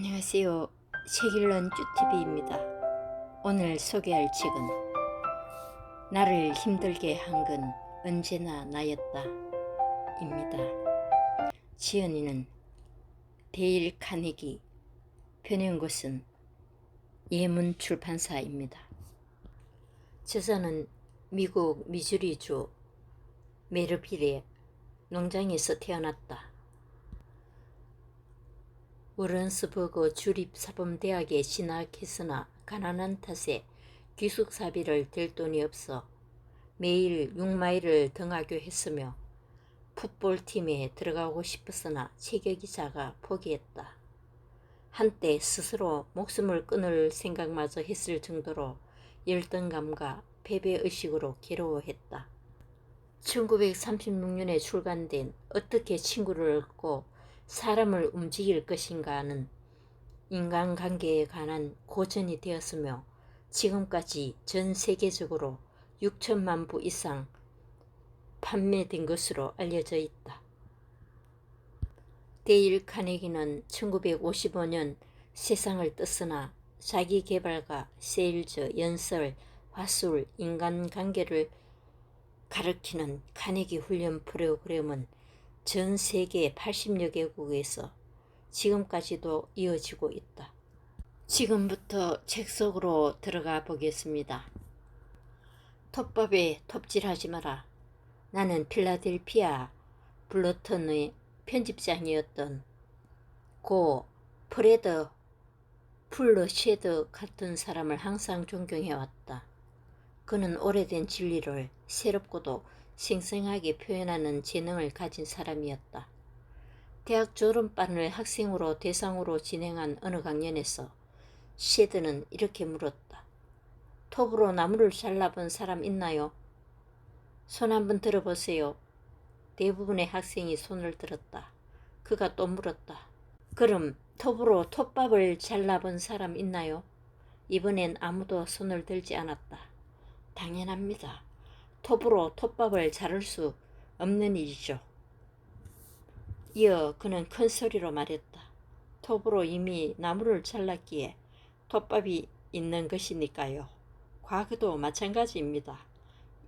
안녕하세요. 책 읽는 쭈TV입니다. 오늘 소개할 책은 나를 힘들게 한 건 언제나 나였다. 입니다. 지연이는 데일 카네기, 변한 곳은 예문 출판사입니다. 저자는 미국 미주리주 메르빌의 농장에서 태어났다. 워런스버그 주립사범대학에 진학했으나 가난한 탓에 귀숙사비를 댈 돈이 없어 매일 6마일을 등하교했으며 풋볼팀에 들어가고 싶었으나 체격이 작아 포기했다. 한때 스스로 목숨을 끊을 생각마저 했을 정도로 열등감과 패배의식으로 괴로워했다. 1936년에 출간된 어떻게 친구를 얻고 사람을 움직일 것인가는 인간관계에 관한 고전이 되었으며 지금까지 전 세계적으로 6천만 부 이상 판매된 것으로 알려져 있다. 데일 카네기는 1955년 세상을 떴으나 자기 개발과 세일즈, 연설, 화술, 인간관계를 가르치는 카네기 훈련 프로그램은 전 세계 80여 개국에서 지금까지도 이어지고 있다. 지금부터 책 속으로 들어가 보겠습니다. 톱밥에 톱질하지 마라. 나는 필라델피아 블러턴의 편집장이었던 고 프레드 풀러쉐드 같은 사람을 항상 존경해왔다. 그는 오래된 진리를 새롭고도 생생하게 표현하는 재능을 가진 사람이었다. 대학 졸업반을 학생으로 대상으로 진행한 어느 강연에서 쉐드는 이렇게 물었다. 톱으로 나무를 잘라본 사람 있나요? 손 한번 들어보세요. 대부분의 학생이 손을 들었다. 그가 또 물었다. 그럼 톱으로 톱밥을 잘라본 사람 있나요? 이번엔 아무도 손을 들지 않았다. 당연합니다. 톱으로 톱밥을 자를 수 없는 일이죠. 이어 그는 큰 소리로 말했다. 톱으로 이미 나무를 잘랐기에 톱밥이 있는 것이니까요. 과거도 마찬가지입니다.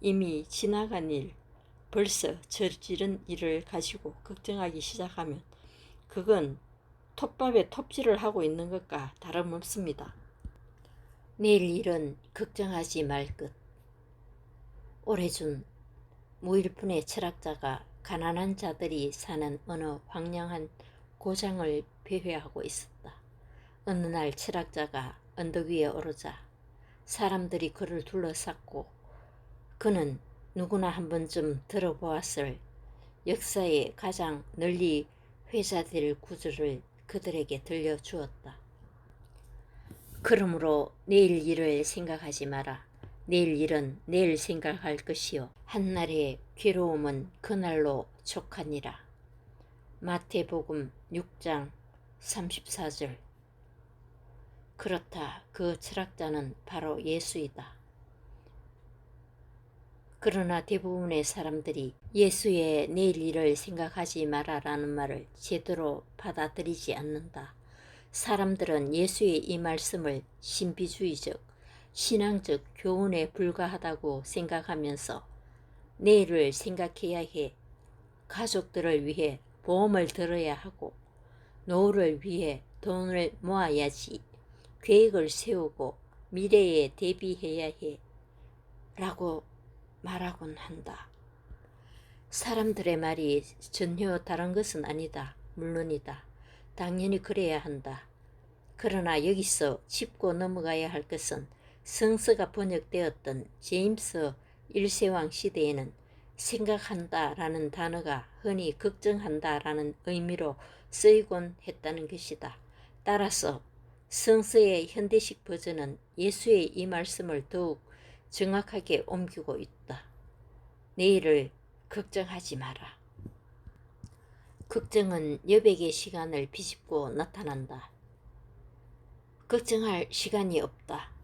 이미 지나간 일, 벌써 저지른 일을 가지고 걱정하기 시작하면 그건 톱밥에 톱질을 하고 있는 것과 다름없습니다. 내일 일은 걱정하지 말 것. 오래준 무일푼의 철학자가 가난한 자들이 사는 어느 황량한 고장을 배회하고 있었다. 어느 날 철학자가 언덕 위에 오르자 사람들이 그를 둘러쌌고 그는 누구나 한 번쯤 들어보았을 역사에 가장 널리 회자될 구절을 그들에게 들려주었다. 그러므로 내일 일을 생각하지 마라. 내일 일은 내일 생각할 것이요. 한날의 괴로움은 그날로 족하니라. 마태복음 6장 34절 그렇다. 그 철학자는 바로 예수이다. 그러나 대부분의 사람들이 예수의 내일 일을 생각하지 마라라는 말을 제대로 받아들이지 않는다. 사람들은 예수의 이 말씀을 신비주의적, 신앙적 교훈에 불과하다고 생각하면서 내일을 생각해야 해. 가족들을 위해 보험을 들어야 하고 노후를 위해 돈을 모아야지. 계획을 세우고 미래에 대비해야 해. 라고 말하곤 한다. 사람들의 말이 전혀 다른 것은 아니다. 물론이다. 당연히 그래야 한다. 그러나 여기서 짚고 넘어가야 할 것은 성서가 번역되었던 제임스 1세왕 시대에는 생각한다 라는 단어가 흔히 걱정한다 라는 의미로 쓰이곤 했다는 것이다. 따라서 성서의 현대식 버전은 예수의 이 말씀을 더욱 정확하게 옮기고 있다. 내일을 걱정하지 마라. 걱정은 여백의 시간을 비집고 나타난다. 걱정할 시간이 없다.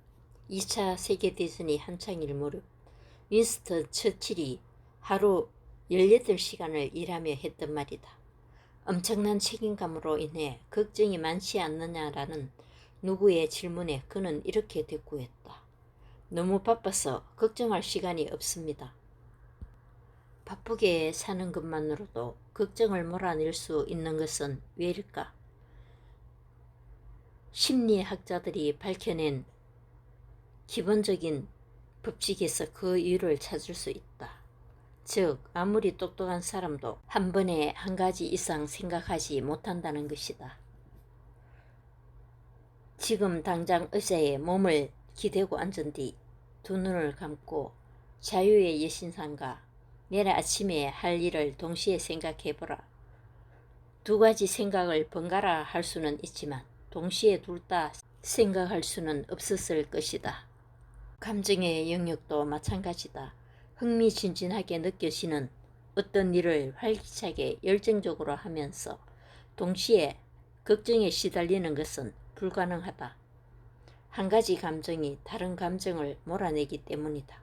2차 세계대전이 한창일 무렵 윈스턴 처칠이 하루 18시간을 일하며 했던 말이다. 엄청난 책임감으로 인해 걱정이 많지 않느냐라는 누구의 질문에 그는 이렇게 대꾸했다. 너무 바빠서 걱정할 시간이 없습니다. 바쁘게 사는 것만으로도 걱정을 몰아낼 수 있는 것은 왜일까? 심리학자들이 밝혀낸 기본적인 법칙에서 그 이유를 찾을 수 있다. 즉, 아무리 똑똑한 사람도 한 번에 한 가지 이상 생각하지 못한다는 것이다. 지금 당장 의자에 몸을 기대고 앉은 뒤 두 눈을 감고 자유의 여신상과 내일 아침에 할 일을 동시에 생각해보라. 두 가지 생각을 번갈아 할 수는 있지만 동시에 둘 다 생각할 수는 없었을 것이다. 감정의 영역도 마찬가지다. 흥미진진하게 느껴지는 어떤 일을 활기차게 열정적으로 하면서 동시에 걱정에 시달리는 것은 불가능하다. 한 가지 감정이 다른 감정을 몰아내기 때문이다.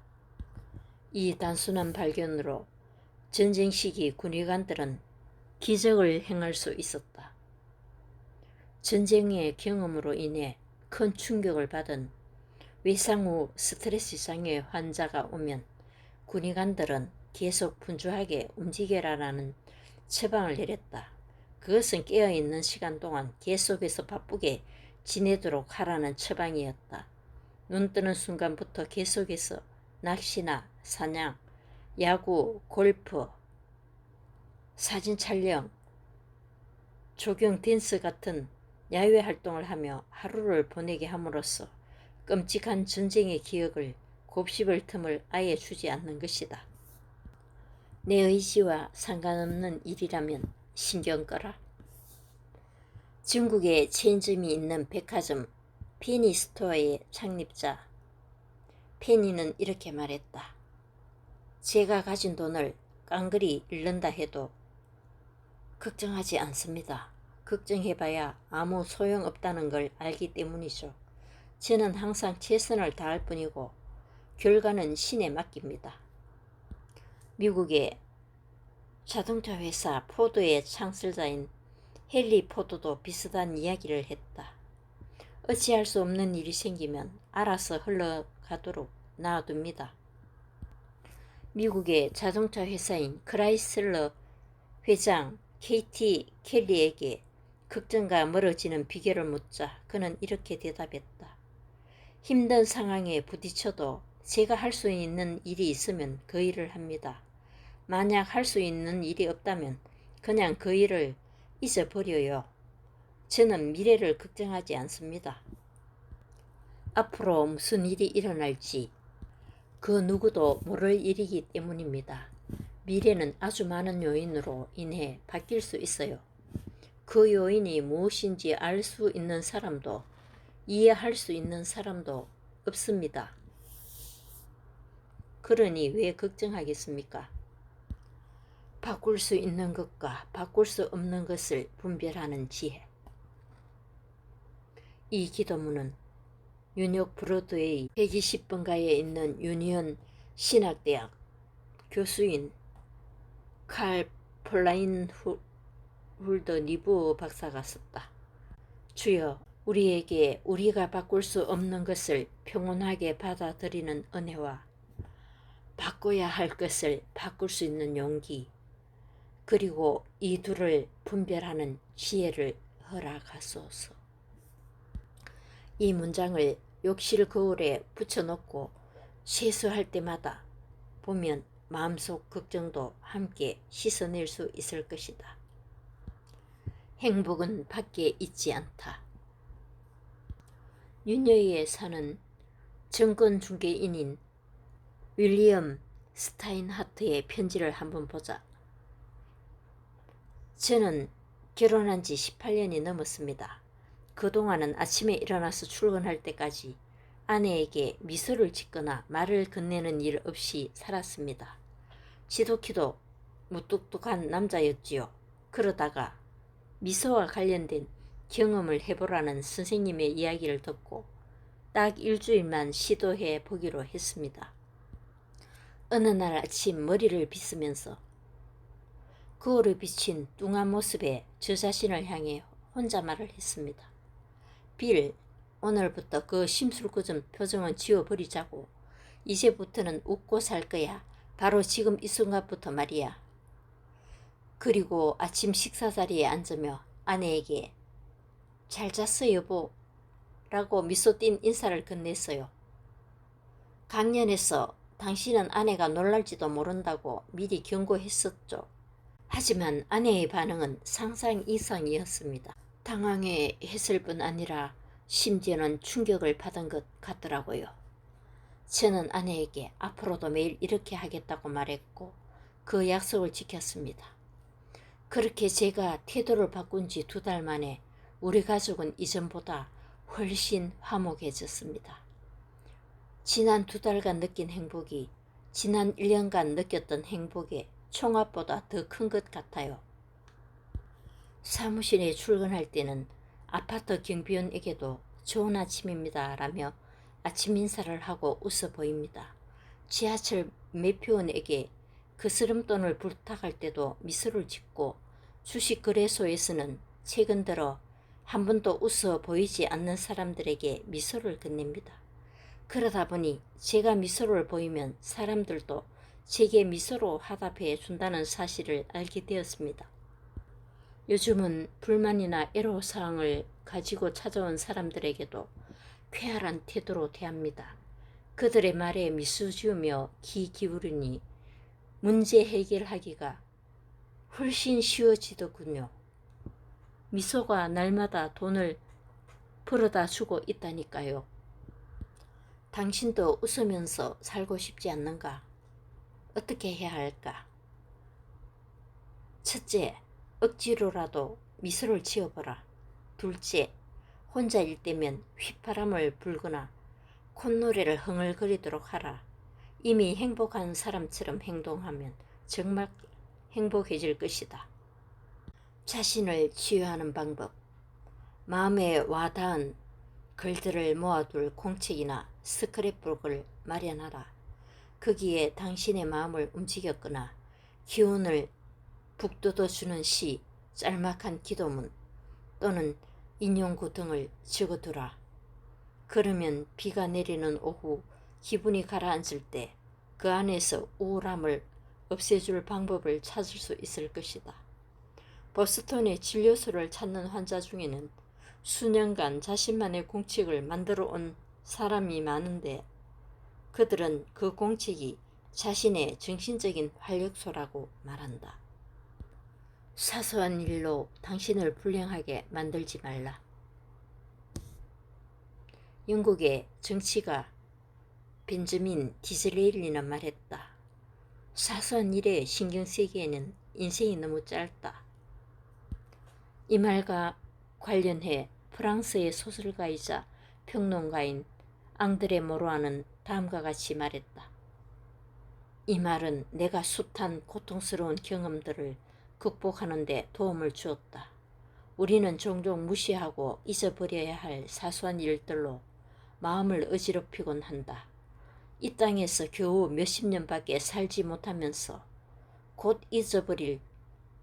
이 단순한 발견으로 전쟁 시기 군의관들은 기적을 행할 수 있었다. 전쟁의 경험으로 인해 큰 충격을 받은 외상 후 스트레스 장애 환자가 오면 군의관들은 계속 분주하게 움직여라라는 처방을 내렸다. 그것은 깨어있는 시간 동안 계속해서 바쁘게 지내도록 하라는 처방이었다. 눈 뜨는 순간부터 계속해서 낚시나 사냥, 야구, 골프, 사진 촬영, 조경 댄스 같은 야외 활동을 하며 하루를 보내게 함으로써 끔찍한 전쟁의 기억을 곱씹을 틈을 아예 주지 않는 것이다. 내 의지와 상관없는 일이라면 신경 꺼라. 중국에 체인점이 있는 백화점 페니 스토어의 창립자 페니는 이렇게 말했다. 제가 가진 돈을 깡그리 잃는다 해도 걱정하지 않습니다. 걱정해봐야 아무 소용없다는 걸 알기 때문이죠. 저는 항상 최선을 다할 뿐이고 결과는 신에 맡깁니다. 미국의 자동차 회사 포드의 창설자인 헨리 포드도 비슷한 이야기를 했다. 어찌할 수 없는 일이 생기면 알아서 흘러가도록 놔둡니다. 미국의 자동차 회사인 크라이슬러 회장 케이티 켈리에게 걱정과 멀어지는 비결을 묻자 그는 이렇게 대답했다. 힘든 상황에 부딪혀도 제가 할 수 있는 일이 있으면 그 일을 합니다. 만약 할 수 있는 일이 없다면 그냥 그 일을 잊어버려요. 저는 미래를 걱정하지 않습니다. 앞으로 무슨 일이 일어날지 그 누구도 모를 일이기 때문입니다. 미래는 아주 많은 요인으로 인해 바뀔 수 있어요. 그 요인이 무엇인지 알 수 있는 사람도 이해할 수 있는 사람도 없습니다. 그러니 왜 걱정하겠습니까? 바꿀 수 있는 것과 바꿀 수 없는 것을 분별하는 지혜. 이 기도문은 뉴욕 브로드웨이 120번가에 있는 유니언 신학대학 교수인 칼 폴라인 훌더 니부 박사가 썼다. 주여 우리에게 우리가 바꿀 수 없는 것을 평온하게 받아들이는 은혜와 바꿔야 할 것을 바꿀 수 있는 용기 그리고 이 둘을 분별하는 지혜를 허락하소서. 이 문장을 욕실 거울에 붙여놓고 세수할 때마다 보면 마음속 걱정도 함께 씻어낼 수 있을 것이다. 행복은 밖에 있지 않다. 뉴욕에 사는 정권 중개인인 윌리엄 스타인하트의 편지를 한번 보자. 저는 결혼한 지 18년이 넘었습니다. 그동안은 아침에 일어나서 출근할 때까지 아내에게 미소를 짓거나 말을 건네는 일 없이 살았습니다. 지독히도 무뚝뚝한 남자였지요. 그러다가 미소와 관련된 경험을 해보라는 선생님의 이야기를 듣고 딱 일주일만 시도해 보기로 했습니다. 어느 날 아침 머리를 빗으면서 거울에 비친 뚱한 모습에 저 자신을 향해 혼자 말을 했습니다. 빌, 오늘부터 그 심술궂은 표정은 지워버리자고. 이제부터는 웃고 살 거야. 바로 지금 이 순간부터 말이야. 그리고 아침 식사 자리에 앉으며 아내에게 잘 잤어 여보 라고 미소 띤 인사를 건넸어요. 강연에서 당신은 아내가 놀랄지도 모른다고 미리 경고했었죠. 하지만 아내의 반응은 상상 이상이었습니다. 당황해 했을 뿐 아니라 심지어는 충격을 받은 것 같더라고요. 저는 아내에게 앞으로도 매일 이렇게 하겠다고 말했고 그 약속을 지켰습니다. 그렇게 제가 태도를 바꾼 지 두 달 만에 우리 가족은 이전보다 훨씬 화목해졌습니다. 지난 두 달간 느낀 행복이 지난 1년간 느꼈던 행복의 총합보다 더 큰 것 같아요. 사무실에 출근할 때는 아파트 경비원에게도 좋은 아침입니다 라며 아침 인사를 하고 웃어 보입니다. 지하철 매표원에게 그 스름돈을 부탁할 때도 미소를 짓고 주식 거래소에서는 최근 들어 한 번도 웃어 보이지 않는 사람들에게 미소를 건넵니다. 그러다 보니 제가 미소를 보이면 사람들도 제게 미소로 화답해 준다는 사실을 알게 되었습니다. 요즘은 불만이나 애로사항을 가지고 찾아온 사람들에게도 쾌활한 태도로 대합니다. 그들의 말에 미소 지으며 귀 기울이니 문제 해결하기가 훨씬 쉬워지더군요. 미소가 날마다 돈을 벌어다 주고 있다니까요. 당신도 웃으면서 살고 싶지 않는가? 어떻게 해야 할까? 첫째, 억지로라도 미소를 지어보라. 둘째, 혼자일 때면 휘파람을 불거나 콧노래를 흥얼거리도록 하라. 이미 행복한 사람처럼 행동하면 정말 행복해질 것이다. 자신을 치유하는 방법. 마음에 와닿은 글들을 모아둘 공책이나 스크랩북을 마련하라. 거기에 당신의 마음을 움직였거나 기운을 북돋워주는 시, 짤막한 기도문 또는 인용구 등을 적어두라. 그러면 비가 내리는 오후 기분이 가라앉을 때 그 안에서 우울함을 없애줄 방법을 찾을 수 있을 것이다. 버스턴의 진료소를 찾는 환자 중에는 수년간 자신만의 공책을 만들어 온 사람이 많은데 그들은 그 공책이 자신의 정신적인 활력소라고 말한다. 사소한 일로 당신을 불행하게 만들지 말라. 영국의 정치가 벤저민 디즈레일리는 말했다. 사소한 일에 신경 쓰기에는 인생이 너무 짧다. 이 말과 관련해 프랑스의 소설가이자 평론가인 앙드레 모로아는 다음과 같이 말했다. 이 말은 내가 숱한 고통스러운 경험들을 극복하는 데 도움을 주었다. 우리는 종종 무시하고 잊어버려야 할 사소한 일들로 마음을 어지럽히곤 한다. 이 땅에서 겨우 몇십 년밖에 살지 못하면서 곧 잊어버릴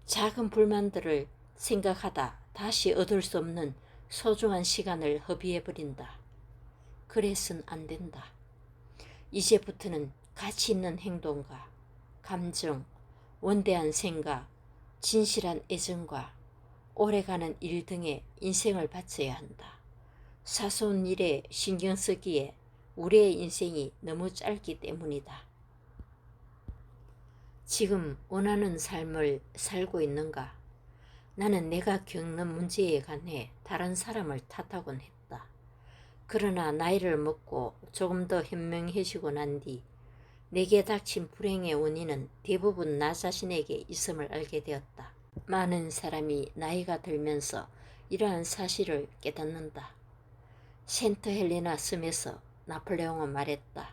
작은 불만들을 생각하다 다시 얻을 수 없는 소중한 시간을 허비해버린다. 그래선 안 된다. 이제부터는 가치 있는 행동과 감정, 원대한 생각, 진실한 애정과 오래가는 일 등에 인생을 바쳐야 한다. 사소한 일에 신경 쓰기에 우리의 인생이 너무 짧기 때문이다. 지금 원하는 삶을 살고 있는가? 나는 내가 겪는 문제에 관해 다른 사람을 탓하곤 했다. 그러나 나이를 먹고 조금 더 현명해지고 난 뒤 내게 닥친 불행의 원인은 대부분 나 자신에게 있음을 알게 되었다. 많은 사람이 나이가 들면서 이러한 사실을 깨닫는다. 센트 헬레나 스에서 나폴레옹은 말했다.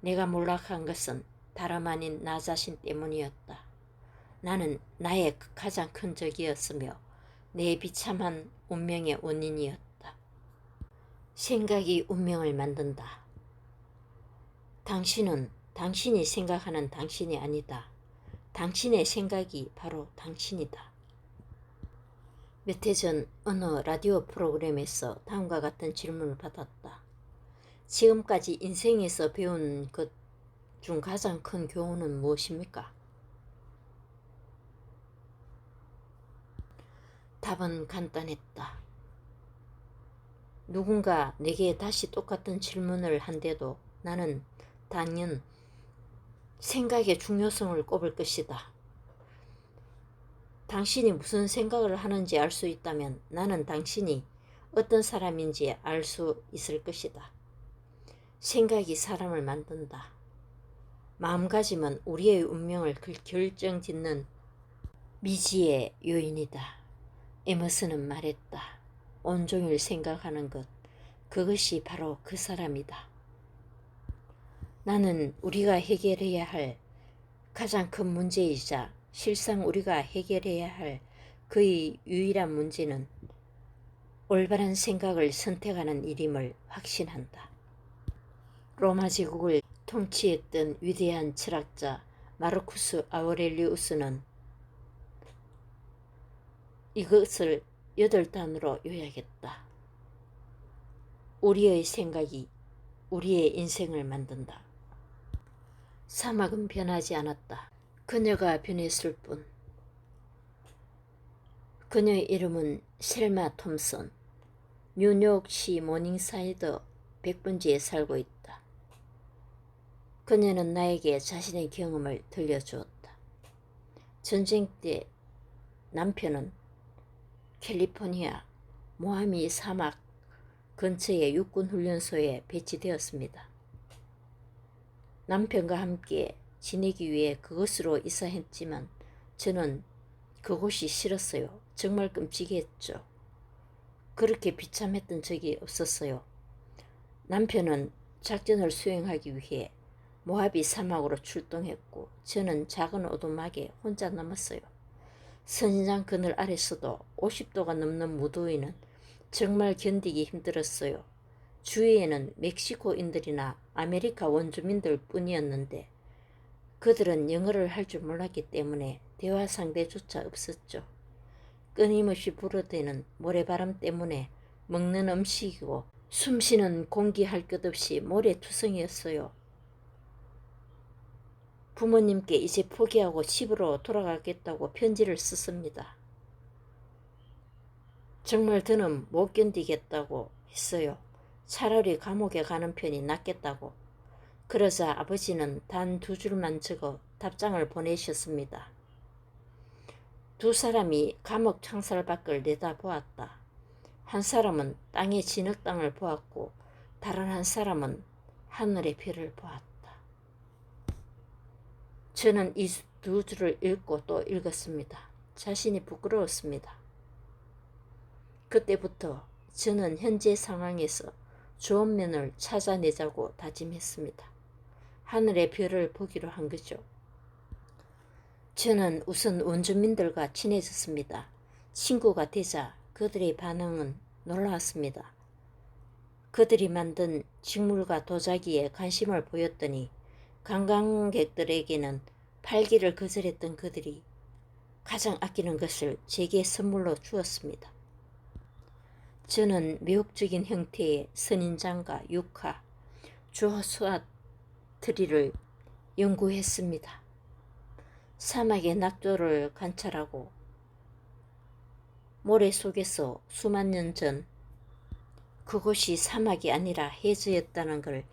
내가 몰락한 것은 다름 아닌 나 자신 때문이었다. 나는 나의 가장 큰 적이었으며 내 비참한 운명의 원인이었다. 생각이 운명을 만든다. 당신은 당신이 생각하는 당신이 아니다. 당신의 생각이 바로 당신이다. 몇 해 전 어느 라디오 프로그램에서 다음과 같은 질문을 받았다. 지금까지 인생에서 배운 것 중 가장 큰 교훈은 무엇입니까? 답은 간단했다. 누군가 내게 다시 똑같은 질문을 한데도 나는 단연 생각의 중요성을 꼽을 것이다. 당신이 무슨 생각을 하는지 알 수 있다면 나는 당신이 어떤 사람인지 알 수 있을 것이다. 생각이 사람을 만든다. 마음가짐은 우리의 운명을 결정 짓는 미지의 요인이다. 에머슨은 말했다. 온종일 생각하는 것, 그것이 바로 그 사람이다. 나는 우리가 해결해야 할 가장 큰 문제이자 실상 우리가 해결해야 할 그의 유일한 문제는 올바른 생각을 선택하는 일임을 확신한다. 로마 제국을 통치했던 위대한 철학자 마르쿠스 아우렐리우스는 이것을 여덟 단으로 요약했다. 우리의 생각이 우리의 인생을 만든다. 사막은 변하지 않았다. 그녀가 변했을 뿐. 그녀의 이름은 셀마 톰슨. 뉴욕시 모닝사이드 백분지에 살고 있다. 그녀는 나에게 자신의 경험을 들려주었다. 전쟁 때 남편은 캘리포니아 모하미 사막 근처의 육군훈련소에 배치되었습니다. 남편과 함께 지내기 위해 그곳으로 이사했지만 저는 그곳이 싫었어요. 정말 끔찍했죠. 그렇게 비참했던 적이 없었어요. 남편은 작전을 수행하기 위해 모하비 사막으로 출동했고 저는 작은 오두막에 혼자 남았어요. 선인장 그늘 아래서도 50도가 넘는 무더위는 정말 견디기 힘들었어요. 주위에는 멕시코인들이나 아메리카 원주민들 뿐이었는데 그들은 영어를 할 줄 몰랐기 때문에 대화 상대조차 없었죠. 끊임없이 불어대는 모래바람 때문에 먹는 음식이고 숨쉬는 공기 할 것 없이 모래투성이었어요. 부모님께 이제 포기하고 집으로 돌아가겠다고 편지를 썼습니다. 정말 더는 못 견디겠다고 했어요. 차라리 감옥에 가는 편이 낫겠다고. 그러자 아버지는 단 두 줄만 적어 답장을 보내셨습니다. 두 사람이 감옥 창살 밖을 내다보았다. 한 사람은 땅의 진흙 땅을 보았고 다른 한 사람은 하늘의 별을 보았다. 저는 이 두 줄을 읽고 또 읽었습니다. 자신이 부끄러웠습니다. 그때부터 저는 현재 상황에서 좋은 면을 찾아내자고 다짐했습니다. 하늘의 별을 보기로 한 거죠. 저는 우선 원주민들과 친해졌습니다. 친구가 되자 그들의 반응은 놀라웠습니다. 그들이 만든 식물과 도자기에 관심을 보였더니 관광객들에게는 팔기를 거절했던 그들이 가장 아끼는 것을 제게 선물로 주었습니다. 저는 매혹적인 형태의 선인장과 육화, 주화수화 트리를 연구했습니다. 사막의 낙조를 관찰하고 모래 속에서 수만 년 전 그곳이 사막이 아니라 해저였다는 걸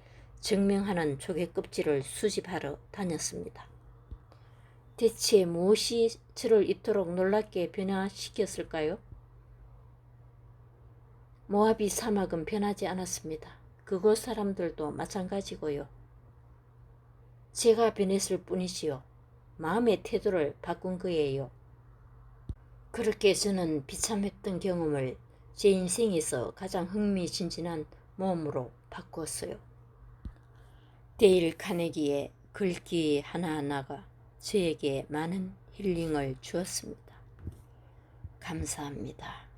증명하는 조개 껍질을 수집하러 다녔습니다. 대체 무엇이 저를 이토록 놀랍게 변화시켰을까요? 모아비 사막은 변하지 않았습니다. 그곳 사람들도 마찬가지고요. 제가 변했을 뿐이지요. 마음의 태도를 바꾼 거예요. 그렇게 저는 비참했던 경험을 제 인생에서 가장 흥미진진한 모험으로 바꾸었어요. 데일 카네기의 글귀 하나하나가 저에게 많은 힐링을 주었습니다. 감사합니다.